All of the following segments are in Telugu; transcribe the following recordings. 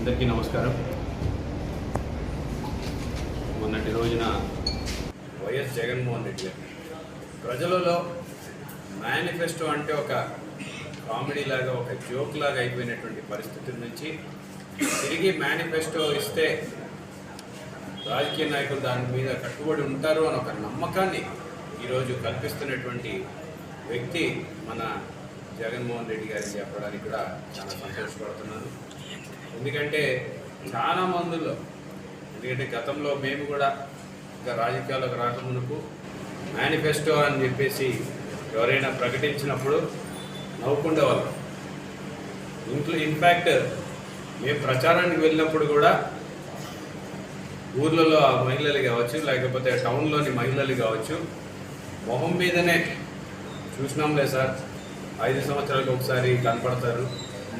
అందరికీ నమస్కారం. మొన్నటి రోజున వైఎస్ జగన్మోహన్ రెడ్డి గారు. ప్రజలలో మేనిఫెస్టో అంటే ఒక కామెడీ లాగా ఒక జోక్ లాగా అయిపోయినటువంటి పరిస్థితుల నుంచి తిరిగి మేనిఫెస్టో ఇస్తే రాజకీయ నాయకులు దాని మీద కట్టుబడి ఉంటారు అని ఒక నమ్మకాన్ని ఈరోజు కల్పిస్తున్నటువంటి వ్యక్తి మన జగన్మోహన్ రెడ్డి గారిని చెప్పడానికి కూడా చాలా సంతోషపడుతున్నాను. ఎందుకంటే చాలా మందిలో ఎందుకంటే గతంలో మేము కూడా ఇంకా రాజకీయాలకు రాకమునుకు మేనిఫెస్టో అని చెప్పేసి ఎవరైనా ప్రకటించినప్పుడు నవ్వుకుండేవాళ్ళం ఇంట్లో ఇన్ఫ్యాక్ట్ మేము ప్రచారానికి వెళ్ళినప్పుడు కూడా ఊర్లలో ఆ మహిళలు కావచ్చు లేకపోతే టౌన్లోని మహిళలు కావచ్చు మొహం మీదనే చూసినాంలే సార్. ఐదు సంవత్సరాలకు ఒకసారి కనపడతారు.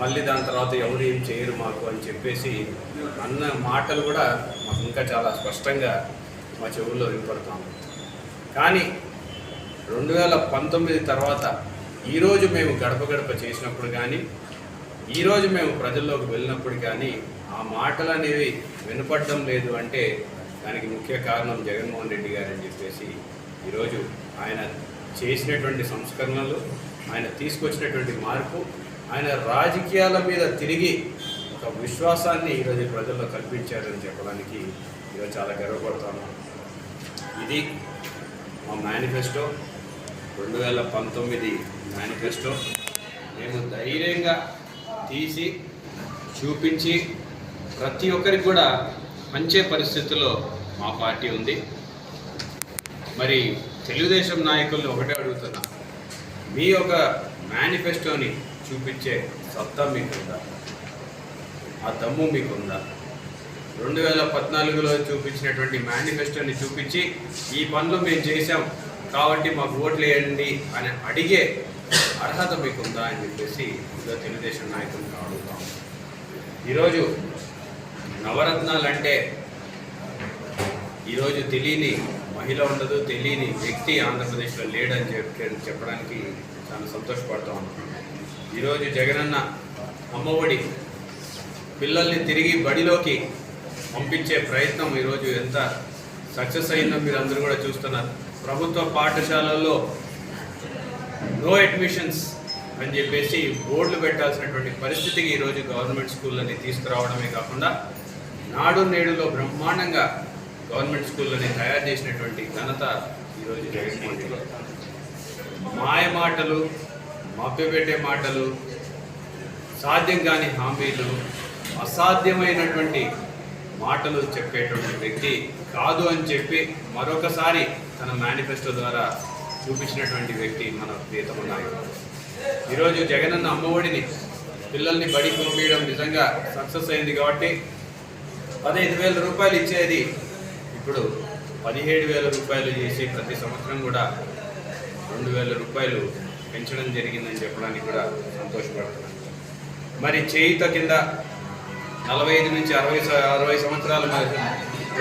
మళ్ళీ దాని తర్వాత ఎవరు ఏం చేయరు మాకు అని చెప్పేసి అన్న మాటలు కూడా మాకు ఇంకా చాలా స్పష్టంగా మా చెవుల్లో వినపడతాం కానీ రెండు వేల పంతొమ్మిది తర్వాత ఈరోజు మేము గడప గడప చేసినప్పుడు కానీ ఈరోజు మేము ప్రజల్లోకి వెళ్ళినప్పుడు కానీ ఆ మాటలు అనేవి వినపడడం లేదు అంటే దానికి ముఖ్య కారణం జగన్మోహన్ రెడ్డి గారు అని చెప్పేసి ఈరోజు ఆయన చేసినటువంటి సంస్కరణలు ఆయన తీసుకొచ్చినటువంటి మార్పు ఆయన రాజకీయాల మీద తిరిగి ఒక విశ్వాసాన్ని ఈరోజు ప్రజల్లో కల్పించారని చెప్పడానికి ఈరోజు చాలా గర్వపడతాను. ఇది మా మేనిఫెస్టో రెండు వేల పంతొమ్మిది మేనిఫెస్టో. మేము ధైర్యంగా తీసి చూపించి ప్రతి ఒక్కరికి కూడా మంచి పరిస్థితుల్లో మా పార్టీ ఉంది. మరి తెలుగుదేశం నాయకుల్ని ఒకటే అడుగుతున్నా మీ యొక్క మేనిఫెస్టోని చూపించే సత్తా మీకుందా? ఆ దమ్ము మీకుందా? రెండు వేల పద్నాలుగులో చూపించినటువంటి మేనిఫెస్టోని చూపించి ఈ పనులు మేము చేశాం. కాబట్టి మాకు ఓట్లు వేయండి అని అడిగే అర్హత మీకుందా అని చెప్పేసి ఇదో తెలుగుదేశం నాయకులను అడుగుతాం. ఈరోజు నవరత్నాలు అంటే ఈరోజు తెలియని మహిళ ఉండదు తెలియని వ్యక్తి ఆంధ్రప్రదేశ్లో లేడని చెప్పడానికి చాలా సంతోషపడుతూ ఉన్నాను ఈరోజు జగనన్న అమ్మఒడి పిల్లల్ని తిరిగి బడిలోకి పంపించే ప్రయత్నం ఈరోజు ఎంత సక్సెస్ అయిందో మీరు అందరూ కూడా చూస్తున్నారు. ప్రభుత్వ పాఠశాలల్లో నో అడ్మిషన్స్ అని చెప్పేసి బోర్డులు పెట్టాల్సినటువంటి పరిస్థితికి ఈరోజు గవర్నమెంట్ స్కూళ్ళని తీసుకురావడమే కాకుండా నాడు నేడులో బ్రహ్మాండంగా గవర్నమెంట్ స్కూళ్ళని తయారు చేసినటువంటి ఘనత ఈరోజు జగన్మోహన్ రెడ్డి మాటలు మభ్యపెట్టే మాటలు సాధ్యం కాని హామీలు అసాధ్యమైనటువంటి మాటలు చెప్పేటువంటి వ్యక్తి కాదు అని చెప్పి మరొకసారి తన మేనిఫెస్టో ద్వారా చూపించినటువంటి వ్యక్తి మన ప్రియతమ నాయకుడు. ఈరోజు జగనన్న అమ్మఒడిని పిల్లల్ని బడి పంపించడం నిజంగా సక్సెస్ అయింది కాబట్టి పదహైదు వేల రూపాయలు ఇచ్చేది ఇప్పుడు పదిహేడు వేల రూపాయలు చేసి ప్రతి సంవత్సరం కూడా రెండు వేల రూపాయలు పెంచడం జరిగిందని చెప్పడానికి కూడా సంతోషపడుతున్నాను. మరి చేయుత కింద నలభై ఐదు నుంచి అరవై అరవై సంవత్సరాల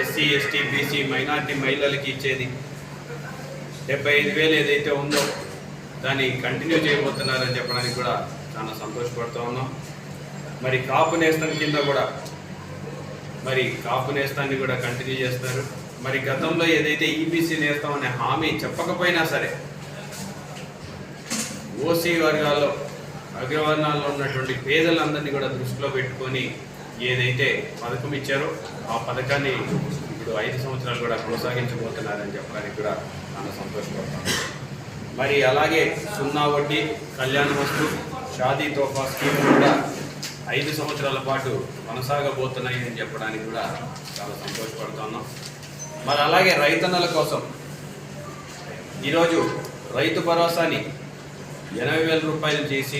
ఎస్సీ ఎస్టీ బీసీ మైనార్టీ మహిళలకి ఇచ్చేది డెబ్బై ఐదు వేలు ఏదైతే ఉందో దాన్ని కంటిన్యూ చేయబోతున్నారని చెప్పడానికి కూడా చాలా సంతోషపడుతూ ఉన్నాం. మరి కాపు నేస్తం కింద కూడా మరి కాపు నేస్తాన్ని కూడా కంటిన్యూ చేస్తారు. మరి గతంలో ఏదైతే ఈబీసీ నేస్తాం అనే హామీ చెప్పకపోయినా సరే ఓసీ వర్గాల్లో అగ్రవర్ణాల్లో ఉన్నటువంటి పేదలందరినీ కూడా దృష్టిలో పెట్టుకొని ఏదైతే పథకం ఇచ్చారో ఆ పథకాన్ని ఇప్పుడు ఐదు సంవత్సరాలు కూడా కొనసాగించబోతున్నారని చెప్పడానికి కూడా చాలా సంతోషపడతాను. మరి అలాగే సున్నా వడ్డీ కళ్యాణ వస్తు షాదీ తోఫా స్కీమ్ కూడా ఐదు సంవత్సరాల పాటు కొనసాగబోతున్నాయి అని చెప్పడానికి కూడా చాలా సంతోషపడుతున్నాం. మరి అలాగే రైతన్నల కోసం ఈరోజు రైతు భరోసాని ఎనభై వేల రూపాయలు చేసి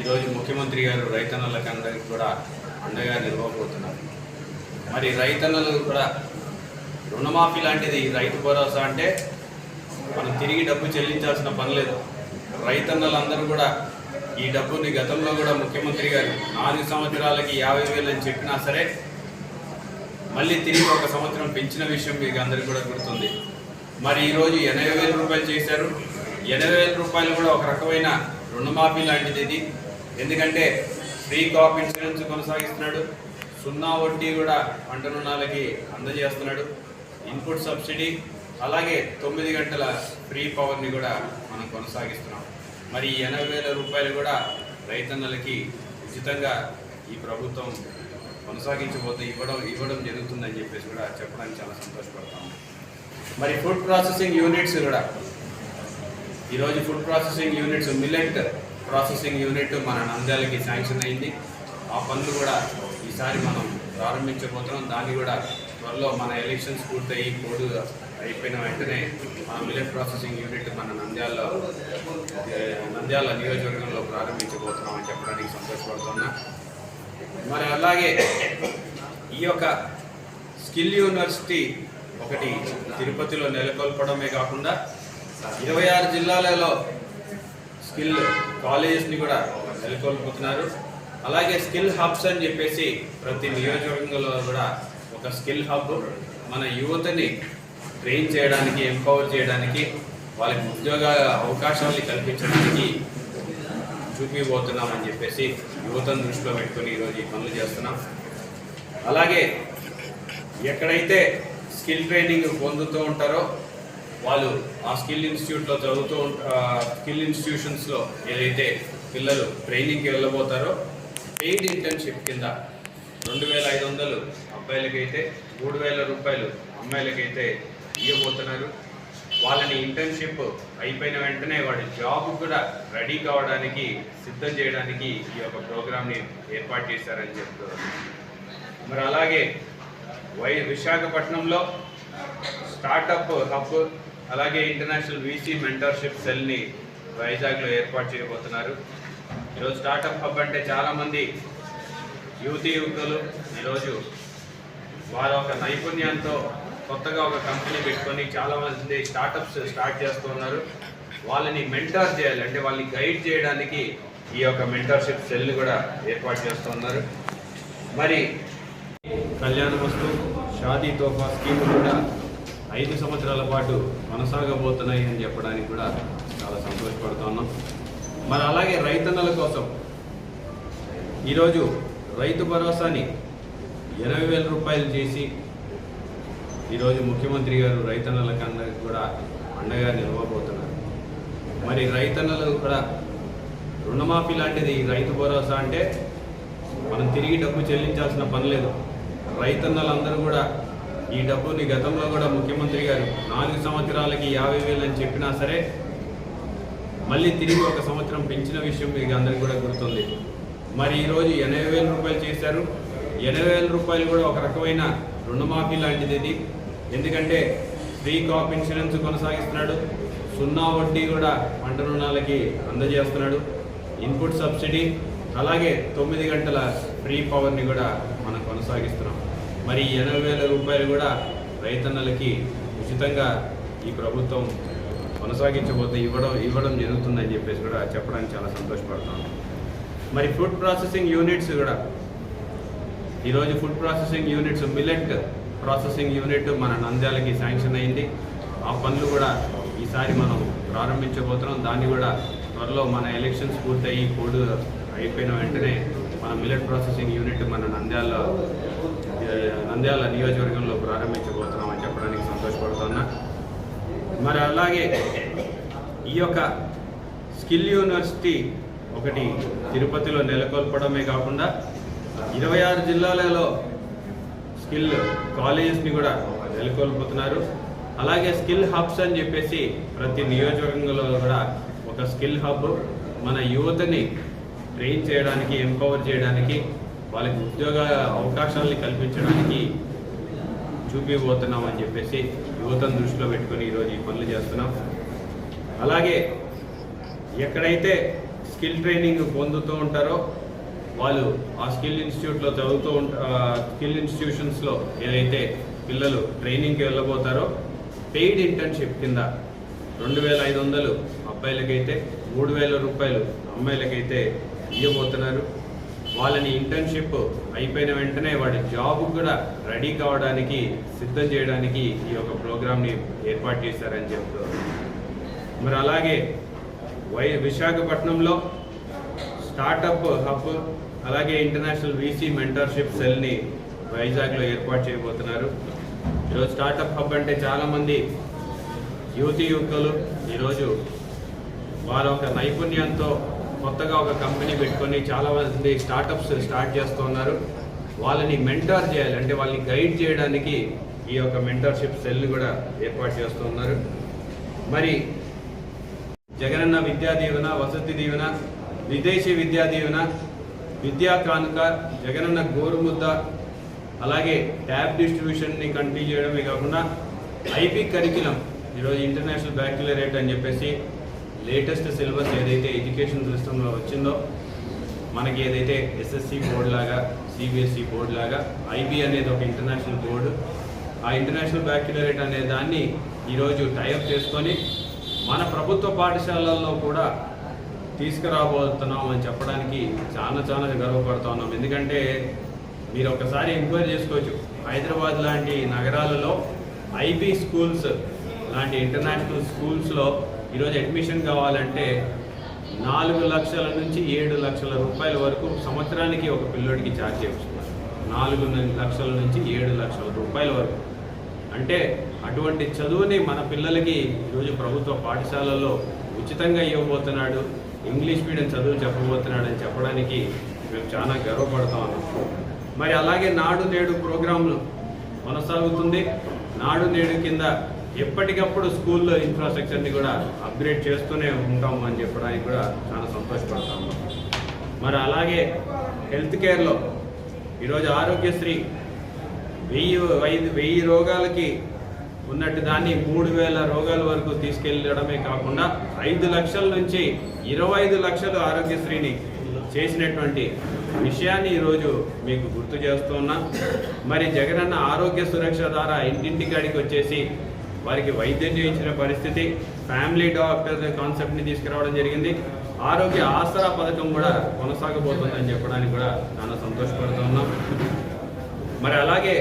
ఈరోజు ముఖ్యమంత్రి గారు రైతన్నలకు అందరికీ కూడా అండగా నిలవబోతున్నారు. మరి రైతన్నలు కూడా రుణమాఫీ లాంటిది రైతు భరోసా అంటే మనం తిరిగి డబ్బు చెల్లించాల్సిన పని లేదు. రైతన్నలందరూ కూడా ఈ డబ్బుని గతంలో కూడా ముఖ్యమంత్రి గారు నాలుగు సంవత్సరాలకి యాభై వేలు అని చెప్పినా సరే మళ్ళీ తిరిగి ఒక సంవత్సరం పెంచిన విషయం మీకు అందరికీ కూడా గుర్తుంది. మరి ఈరోజు ఎనభై వేల రూపాయలు చేశారు. ఎనభై వేల రూపాయలు కూడా ఒక రకమైన రుణమాఫీ లాంటిది ఇది. ఎందుకంటే ఫ్రీ కాప్ ఇన్సూరెన్స్ కొనసాగిస్తున్నాడు. సున్నా వడ్డీ కూడా పంట రుణాలకి అందజేస్తున్నాడు. ఇన్పుట్ సబ్సిడీ అలాగే తొమ్మిది గంటల ఫ్రీ పవర్ని కూడా మనం కొనసాగిస్తున్నాం. మరి ఎనభై వేల రూపాయలు కూడా రైతన్నలకి ఉచితంగా ఈ ప్రభుత్వం కొనసాగించబోతే ఇవ్వడం ఇవ్వడం జరుగుతుందని చెప్పేసి కూడా చెప్పడానికి చాలా సంతోషపడతాము మరి ఫుడ్ ప్రాసెసింగ్ యూనిట్స్ కూడా ఈరోజు food processing units millet processing unit మన నంద్యాలకి శాంక్షన్ అయింది. ఆ పనులు కూడా ఈసారి మనం ప్రారంభించబోతున్నాం. దాన్ని కూడా త్వరలో మన ఎలక్షన్స్ పూర్తయి కోడ్ అయిపోయిన వెంటనే మన మిల్లెట్ ప్రాసెసింగ్ యూనిట్ మన నంద్యాలలో నంద్యాల నియోజకవర్గంలో ప్రారంభించబోతున్నాం అని చెప్పడానికి సంతోషపడుతున్నా. మరి అలాగే ఈ యొక్క స్కిల్ యూనివర్సిటీ ఒకటి తిరుపతిలో నెలకొల్పడమే కాకుండా ఇరవై ఆరు జిల్లాలలో స్కిల్ కాలేజెస్ని కూడా నెలకొల్పుతున్నారు. అలాగే స్కిల్ హబ్స్ అని చెప్పేసి ప్రతి నియోజకవర్గంలో కూడా ఒక స్కిల్ హబ్. మన యువతని ట్రైన్ చేయడానికి ఎంపవర్ చేయడానికి వాళ్ళకి ఉద్యోగ అవకాశాలని కల్పించడానికి చూపిపోతున్నామని చెప్పేసి యువతను దృష్టిలో పెట్టుకొని ఈరోజు ఈ పనులు చేస్తున్నాం. అలాగే ఎక్కడైతే స్కిల్ ట్రైనింగ్ పొందుతూ ఉంటారో వాళ్ళు ఆ స్కిల్ ఇన్స్టిట్యూట్లో చదువుతూ ఆ స్కిల్ ఇన్స్టిట్యూషన్స్లో ఏదైతే పిల్లలు ట్రైనింగ్కి వెళ్ళబోతారో పెయిడ్ ఇంటర్న్షిప్ కింద రెండు వేల ఐదు వందలు అబ్బాయిలకైతే మూడు వేల రూపాయలు అమ్మాయిలకైతే ఇవ్వబోతున్నారు వాళ్ళని ఇంటర్న్షిప్ అయిపోయిన వెంటనే వాడి జాబ్ కూడా రెడీ కావడానికి సిద్ధం చేయడానికి ఈ యొక్క ప్రోగ్రామ్ని ఏర్పాటు చేశారని చెప్తున్నారు. మరి అలాగే వై విశాఖపట్నంలో స్టార్టప్ హబ్ అలాగే ఇంటర్నేషనల్ వీసీ మెంటర్షిప్ సెల్ని వైజాగ్లో ఏర్పాటు చేయబోతున్నారు. ఈరోజు స్టార్టప్ హబ్ అంటే చాలామంది యువతీ యువకులు ఈరోజు వారి ఒక నైపుణ్యంతో కొత్తగా ఒక కంపెనీ పెట్టుకొని చాలా మంది స్టార్టప్స్ స్టార్ట్ చేస్తున్నారు వాళ్ళని మెంటర్ చేయాలి అంటే వాళ్ళని గైడ్ చేయడానికి ఈ యొక్క మెంటర్షిప్ సెల్ కూడా ఏర్పాటు చేస్తున్నారు మరి కళ్యాణ వస్తు షాదీ తోఫా స్కీమ్ కూడా ఐదు సంవత్సరాల పాటు కొనసాగబోతున్నాయి అని చెప్పడానికి కూడా చాలా సంతోషపడుతున్నాం మరి అలాగే రైతన్నల కోసం ఈరోజు రైతు భరోసాని ఎనభై వేల రూపాయలు చేసి ఈరోజు ముఖ్యమంత్రి గారు రైతన్నలకు అందరికి కూడా అండగా నిలవబోతున్నారు. మరి రైతన్నలు కూడా రుణమాఫీ లాంటిది రైతు భరోసా అంటే మనం తిరిగి డబ్బు చెల్లించాల్సిన పని లేదు. రైతన్నలందరూ కూడా ఈ డబ్బుని గతంలో కూడా ముఖ్యమంత్రి గారు నాలుగు సంవత్సరాలకి యాభై వేలు అని చెప్పినా సరే మళ్ళీ తిరిగి ఒక సంవత్సరం పెంచిన విషయం మీకు అందరికీ కూడా గుర్తుంది. మరి ఈరోజు ఎనభై వేల రూపాయలు చేశారు. ఎనభై వేల రూపాయలు కూడా ఒక రకమైన రుణమాఫీ లాంటిది ఇది ఎందుకంటే ఫ్రీ కాప్ ఇన్సూరెన్స్ కొనసాగిస్తున్నాడు. సున్నా వడ్డీ కూడా పంట రుణాలకి అందజేస్తున్నాడు. ఇన్పుట్ సబ్సిడీ అలాగే తొమ్మిది గంటల ఫ్రీ పవర్ని కూడా మనం కొనసాగిస్తున్నాం. మరి ఎనభై వేల రూపాయలు కూడా రైతన్నలకి ఉచితంగా ఈ ప్రభుత్వం కొనసాగించబోతే ఇవ్వడం ఇవ్వడం జరుగుతుందని చెప్పేసి కూడా చెప్పడానికి చాలా సంతోషపడతాను మరి ఫుడ్ ప్రాసెసింగ్ యూనిట్స్ కూడా ఈరోజు food processing units millet processing unit మన నంద్యాలకి శాంక్షన్ అయింది. ఆ పనులు కూడా ఈసారి మనం ప్రారంభించబోతున్నాం. దాన్ని కూడా త్వరలో మన ఎలక్షన్స్ పూర్తయి కోడ్ అయిపోయిన వెంటనే మన మిల్లెట్ ప్రాసెసింగ్ యూనిట్ మన నంద్యాలలో నంద్యాల నియోజకవర్గంలో ప్రారంభించబోతున్నామని చెప్పడానికి సంతోషపడుతున్నా. మరి అలాగే ఈ యొక్క స్కిల్ యూనివర్సిటీ ఒకటి తిరుపతిలో నెలకొల్పడమే కాకుండా ఇరవై ఆరు జిల్లాలలో స్కిల్ కాలేజెస్ని కూడా నెలకొల్పుతున్నారు. అలాగే స్కిల్ హబ్స్ అని చెప్పేసి ప్రతి నియోజకవర్గంలో కూడా ఒక స్కిల్ హబ్ మన యువతని ట్రైన్ చేయడానికి ఎంపవర్ చేయడానికి వాళ్ళకి ఉద్యోగ అవకాశాలని కల్పించడానికి చూపిపోతున్నాం అని చెప్పేసి యువతను దృష్టిలో పెట్టుకొని ఈరోజు ఈ పనులు చేస్తున్నాం. అలాగే ఎక్కడైతే స్కిల్ ట్రైనింగ్ పొందుతూ ఉంటారో వాళ్ళు ఆ స్కిల్ ఇన్స్టిట్యూట్లో చదువుతూ ఉంట ఆ స్కిల్ ఇన్స్టిట్యూషన్స్లో ఏదైతే పిల్లలు ట్రైనింగ్కి వెళ్ళబోతారో పెయిడ్ ఇంటర్న్షిప్ కింద రెండు వేల ఐదు వందలు అబ్బాయిలకైతే మూడు వేల రూపాయలు అమ్మాయిలకైతే ఇవ్వబోతున్నారు వాళ్ళని ఇంటర్న్షిప్ అయిపోయిన వెంటనే వాడి జాబ్ కూడా రెడీ కావడానికి సిద్ధం చేయడానికి ఈ యొక్క ప్రోగ్రామ్ని ఏర్పాటు చేశారని చెప్తూ మరి అలాగే వై విశాఖపట్నంలో స్టార్టప్ హబ్ అలాగే ఇంటర్నేషనల్ వీసీ మెంటర్షిప్ సెల్ని వైజాగ్లో ఏర్పాటు చేయబోతున్నారు. ఈరోజు స్టార్టప్ హబ్ అంటే చాలామంది యువతి యువకులు ఈరోజు వాళ్ళ ఒక నైపుణ్యంతో కొత్తగా ఒక కంపెనీ పెట్టుకొని చాలా మంది స్టార్టప్స్ స్టార్ట్ చేస్తున్నారు వాళ్ళని మెంటార్ చేయాలి. అంటే వాళ్ళని గైడ్ చేయడానికి ఈ యొక్క మెంటర్షిప్ సెల్ కూడా ఏర్పాటు చేస్తున్నారు మరి జగనన్న విద్యా దీవెన వసతి దీవెన విదేశీ విద్యా దీవెన విద్యా కానుక జగనన్న గోరుముద్ద అలాగే ట్యాబ్ డిస్ట్రిబ్యూషన్ని కంటిన్యూ చేయడమే కాకుండా ఐపీ కరికులం ఈరోజు ఇంటర్నేషనల్ బ్యాక్యులరేట్ అని చెప్పేసి లేటెస్ట్ సిలబస్ ఏదైతే ఎడ్యుకేషన్ సిస్టంలో వచ్చిందో మనకి ఏదైతే ఎస్ఎస్సి బోర్డు లాగా సిబిఎస్ఈ బోర్డు లాగా ఐబీ అనేది ఒక ఇంటర్నేషనల్ బోర్డు. ఆ ఇంటర్నేషనల్ బ్యాక్యులరేట్ అనే దాన్ని ఈరోజు టైప్ చేసుకొని మన ప్రభుత్వ పాఠశాలల్లో కూడా తీసుకురాబోతున్నాం అని చెప్పడానికి చాలా చాలా గర్వపడుతూ ఉన్నాం. ఎందుకంటే మీరు ఒకసారి ఎంక్వైరీ చేసుకోవచ్చు. హైదరాబాద్ లాంటి నగరాలలో ఐబీ స్కూల్స్ లాంటి ఇంటర్నేషనల్ స్కూల్స్లో ఈరోజు అడ్మిషన్ కావాలంటే నాలుగు లక్షల నుంచి ఏడు లక్షల రూపాయల వరకు సంవత్సరానికి ఒక పిల్లోడికి ఛార్జ్ చేస్తున్నారు నాలుగు లక్షల నుంచి ఏడు లక్షల రూపాయల వరకు. అంటే అటువంటి చదువుని మన పిల్లలకి ఈరోజు ప్రభుత్వ పాఠశాలల్లో ఉచితంగా ఇవ్వబోతున్నాడు. ఇంగ్లీష్ మీడియం చదువు చెప్పబోతున్నాడు అని చెప్పడానికి మేము చాలా గర్వపడతా ఉన్నాం మరి అలాగే నాడు నేడు ప్రోగ్రాంలు కొనసాగుతుంది. నాడు నేడు కింద ఎప్పటికప్పుడు స్కూల్లో ఇన్ఫ్రాస్ట్రక్చర్ని కూడా అప్గ్రేడ్ చేస్తూనే ఉంటాం అని చెప్పడానికి కూడా చాలా సంతోషపడతా ఉన్నాం. మరి అలాగే హెల్త్ కేర్లో ఈరోజు ఆరోగ్యశ్రీ వెయ్యి ఐదు వెయ్యి రోగాలకి ఉన్నట్టు దాన్ని మూడు వేల రోగాల వరకు తీసుకెళ్ళడమే కాకుండా ఐదు లక్షల నుంచి ఇరవై ఐదు లక్షలు ఆరోగ్యశ్రీని చేసినటువంటి విషయాన్ని ఈరోజు మీకు గుర్తు చేస్తున్నా మరి జగనన్న ఆరోగ్య సురక్ష ద్వారా ఇంటింటికాడికి వచ్చేసి వారికి వైద్యం చేయించిన పరిస్థితి ఫ్యామిలీ డాక్టర్ కాన్సెప్ట్ని తీసుకురావడం జరిగింది. ఆరోగ్య ఆసరా పథకం కూడా కొనసాగబోతుందని చెప్పడానికి కూడా చాలా సంతోషపడుతున్నాం మరి అలాగే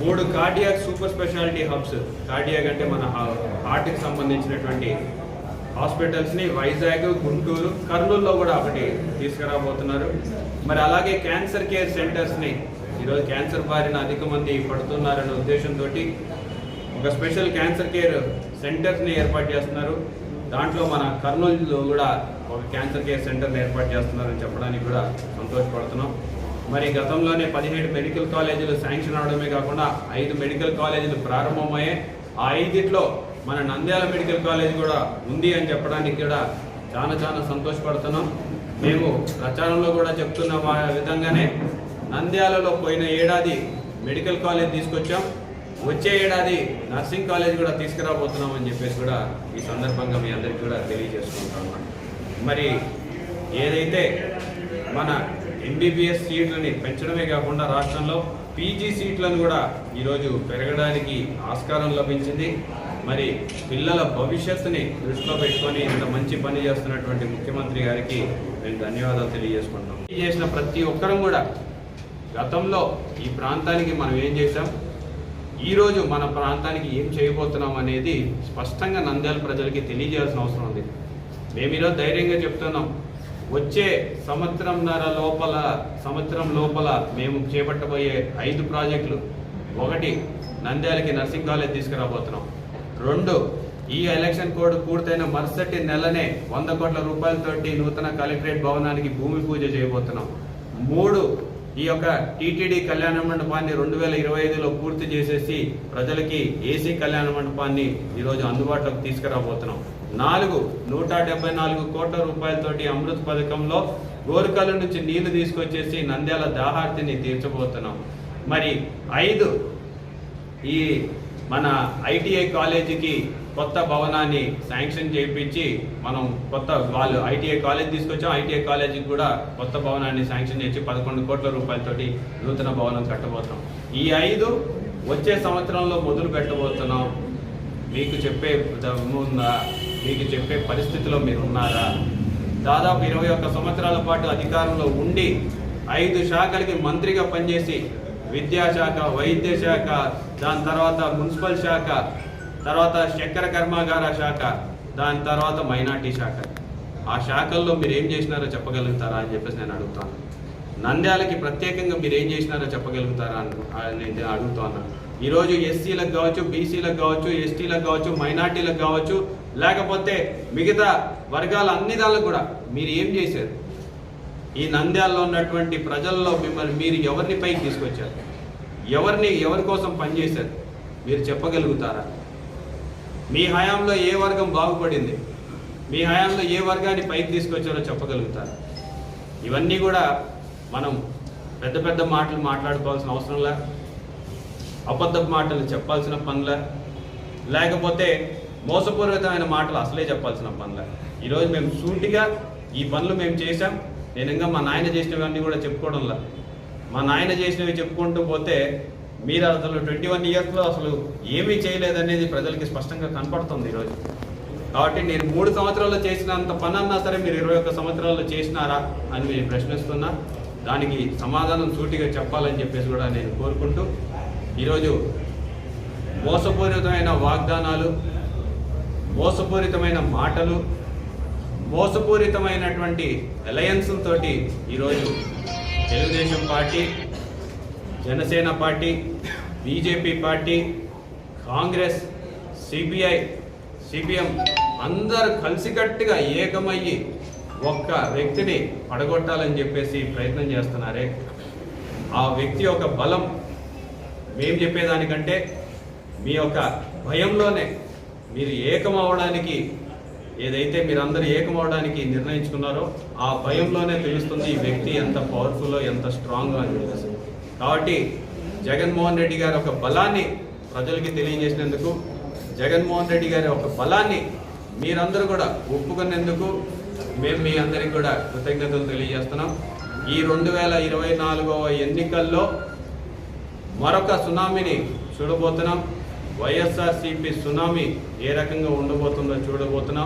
మూడు cardiac super speciality hubs cardiac అంటే మన హార్ట్కి సంబంధించినటువంటి హాస్పిటల్స్ని వైజాగ్ గుంటూరు కర్నూలులో కూడా ఒకటి తీసుకురాబోతున్నారు. మరి అలాగే క్యాన్సర్ కేర్ సెంటర్స్ని ఈరోజు క్యాన్సర్ బారిన అధిక మంది పడుతున్నారనే ఉద్దేశంతో ఒక స్పెషల్ క్యాన్సర్ కేర్ సెంటర్స్ని ఏర్పాటు చేస్తున్నారు. దాంట్లో మన కర్నూలులో కూడా ఒక క్యాన్సర్ కేర్ సెంటర్ని ఏర్పాటు చేస్తున్నారని చెప్పడానికి కూడా సంతోషపడుతున్నాం. మరి గతంలోనే పదిహేడు మెడికల్ కాలేజీలు శాంక్షన్ అవడమే కాకుండా ఐదు మెడికల్ కాలేజీలు ప్రారంభమయ్యాయి. ఆ ఐదిట్లో మన నంద్యాల మెడికల్ కాలేజ్ కూడా ఉంది అని చెప్పడానికి కూడా చాలా చాలా సంతోషపడుతున్నాం. మేము ప్రచారంలో కూడా చెప్తున్న విధంగానే నంద్యాలలో పోయిన ఏడాది మెడికల్ కాలేజ్ తీసుకొచ్చాం. వచ్చే ఏడాది నర్సింగ్ కాలేజ్ కూడా తీసుకురాబోతున్నాం అని చెప్పేసి కూడా ఈ సందర్భంగా మీ అందరికీ కూడా తెలియజేసుకుంటాం మరి ఏదైతే మన ఎంబీబీఎస్ సీట్లని పెంచడమే కాకుండా రాష్ట్రంలో పీజీ సీట్లను కూడా ఈరోజు పెరగడానికి ఆస్కారం లభించింది. మరి పిల్లల భవిష్యత్తుని దృష్టిలో పెట్టుకొని ఇంత మంచి పని చేస్తున్నటువంటి ముఖ్యమంత్రి గారికి మేము ధన్యవాదాలు తెలియజేసుకుంటాం ఈ చేసిన ప్రతి ఒక్కరం కూడా గతంలో ఈ ప్రాంతానికి మనం ఏం చేశాం? ఈరోజు మన ప్రాంతానికి ఏం చేయబోతున్నాం అనేది స్పష్టంగా నంద్యాల ప్రజలకి తెలియజేయాల్సిన అవసరం ఉంది. మేము ఈరోజు ధైర్యంగా చెప్తున్నాం. వచ్చే సంవత్సరంన్నర లోపల సంవత్సరం లోపల మేము చేపట్టబోయే ఐదు ప్రాజెక్టులు ఒకటి నంద్యాలకి నర్సింగ్ కాలేజ్ తీసుకురాబోతున్నాం. రెండు ఈ ఎలక్షన్ కోడ్ పూర్తయిన మరుసటి నెలనే వంద కోట్ల రూపాయలతోటి నూతన కలెక్టరేట్ భవనానికి భూమి పూజ చేయబోతున్నాం. మూడు ఈ యొక్క టీటీడీ కళ్యాణ మండపాన్ని రెండు వేల ఇరవై ఐదులో పూర్తి చేసేసి ప్రజలకి ఏసీ కళ్యాణ మండపాన్ని ఈరోజు అందుబాటులోకి తీసుకురాబోతున్నాం. నాలుగు నూట డెబ్బై నాలుగు కోట్ల రూపాయలతోటి అమృత్ పథకంలో గోరుకల నుంచి నీళ్ళు తీసుకొచ్చేసి నంద్యాల దాహార్తిని తీర్చబోతున్నాం. మరి ఐదు ఈ మన ఐటీఐ కాలేజీకి కొత్త భవనాన్ని శాంక్షన్ చేయించి మనం కొత్త వాళ్ళు ఐటీఐ కాలేజ్ తీసుకొచ్చాం. ఐటీఐ కాలేజీకి కూడా కొత్త భవనాన్ని శాంక్షన్ చేసి పదకొండు కోట్ల రూపాయలతోటి నూతన భవనం కట్టబోతున్నాం. ఈ ఐదు వచ్చే సంవత్సరంలో మొదలు పెట్టబోతున్నాం. మీకు చెప్పే దమ్ము ఉందా మీకు చెప్పే పరిస్థితిలో మీరు ఉన్నారా? దాదాపు ఇరవై ఒక్క సంవత్సరాల పాటు అధికారంలో ఉండి ఐదు శాఖలకి మంత్రిగా పనిచేసి విద్యాశాఖ వైద్య శాఖ దాని తర్వాత మున్సిపల్ శాఖ తర్వాత చక్కెర కర్మాగార శాఖ దాని తర్వాత మైనార్టీ శాఖ. ఆ శాఖల్లో మీరు ఏం చేసినారో చెప్పగలుగుతారా అని చెప్పేసి నేను అడుగుతాను. నంద్యాలకి ప్రత్యేకంగా మీరు ఏం చేసినారో చెప్పగలుగుతారా అని నేను అడుగుతాను. ఈరోజు ఎస్సీలకు కావచ్చు బీసీలకు కావచ్చు ఎస్టీలకు కావచ్చు మైనార్టీలకు కావచ్చు లేకపోతే మిగతా వర్గాల అన్ని దానికి కూడా మీరు ఏం చేశారు? ఈ నంద్యాలలో ఉన్నటువంటి ప్రజల్లో మిమ్మల్ని మీరు ఎవరిని పైకి తీసుకొచ్చారు? ఎవరిని ఎవరి కోసం పనిచేశారు? మీరు చెప్పగలుగుతారా? మీ హయాంలో ఏ వర్గం బాగుపడింది? మీ హయాంలో ఏ వర్గాన్ని పైకి తీసుకొచ్చారో చెప్పగలుగుతారు? ఇవన్నీ కూడా మనం పెద్ద పెద్ద మాటలు మాట్లాడుకోవాల్సిన అవసరంలా అబద్ధపు మాటలు చెప్పాల్సిన పనుల లేకపోతే మోసపూరితమైన మాటలు అసలే చెప్పాల్సిన పనుల. ఈరోజు మేము సూటిగా ఈ పనులు మేము చేశాం. నేను ఇంకా మా నాయన చేసినవన్నీ కూడా చెప్పుకోవడంలా. మా నాయన చేసినవి చెప్పుకుంటూ పోతే మీరు అసలు ట్వంటీ వన్ ఇయర్స్లో అసలు ఏమీ చేయలేదనేది ప్రజలకి స్పష్టంగా కనపడుతుంది ఈరోజు. కాబట్టి నేను మూడు సంవత్సరాల్లో చేసినంత పని అన్నా సరే మీరు ఇరవై ఒక్క సంవత్సరాల్లో చేసినారా అని నేను ప్రశ్నిస్తున్నా. దానికి సమాధానం సూటిగా చెప్పాలని చెప్పేసి కూడా నేను కోరుకుంటూ ఈరోజు మోసపూరితమైన వాగ్దానాలు మోసపూరితమైన మాటలు మోసపూరితమైనటువంటి అలయన్సులతోటి ఈరోజు Telugu Desam party Janasena party BJP party Congress CPI CPM అందరు కలిసికట్టుగా ఏకమయ్యి ఒక్క వ్యక్తిని పడగొట్టాలని చెప్పేసి ప్రయత్నం చేస్తున్నారే. ఆ వ్యక్తి యొక్క బలం మేము చెప్పేదానికంటే మీ యొక్క భయంలోనే మీరు ఏకమవడానికి ఏదైతే మీరందరూ ఏకమవడానికి నిర్ణయించుకున్నారో ఆ భయంలోనే తెలుస్తుంది ఈ వ్యక్తి ఎంత పవర్ఫుల్లో ఎంత స్ట్రాంగ్ అని చెప్పేసి. కాబట్టి జగన్మోహన్ రెడ్డి గారి ఒక బలాన్ని ప్రజలకి తెలియజేసినందుకు జగన్మోహన్ రెడ్డి గారి ఒక బలాన్ని మీరందరూ కూడా ఒప్పుకునేందుకు మేము మీ అందరికి కూడా కృతజ్ఞతలు తెలియజేస్తున్నాం. ఈ రెండు వేల ఇరవై నాలుగవ ఎన్నికల్లో మరొక సునామీని చూడబోతున్నాం. వైఎస్ఆర్సీపీ సునామీ ఏ రకంగా ఉండబోతుందో చూడబోతున్నాం.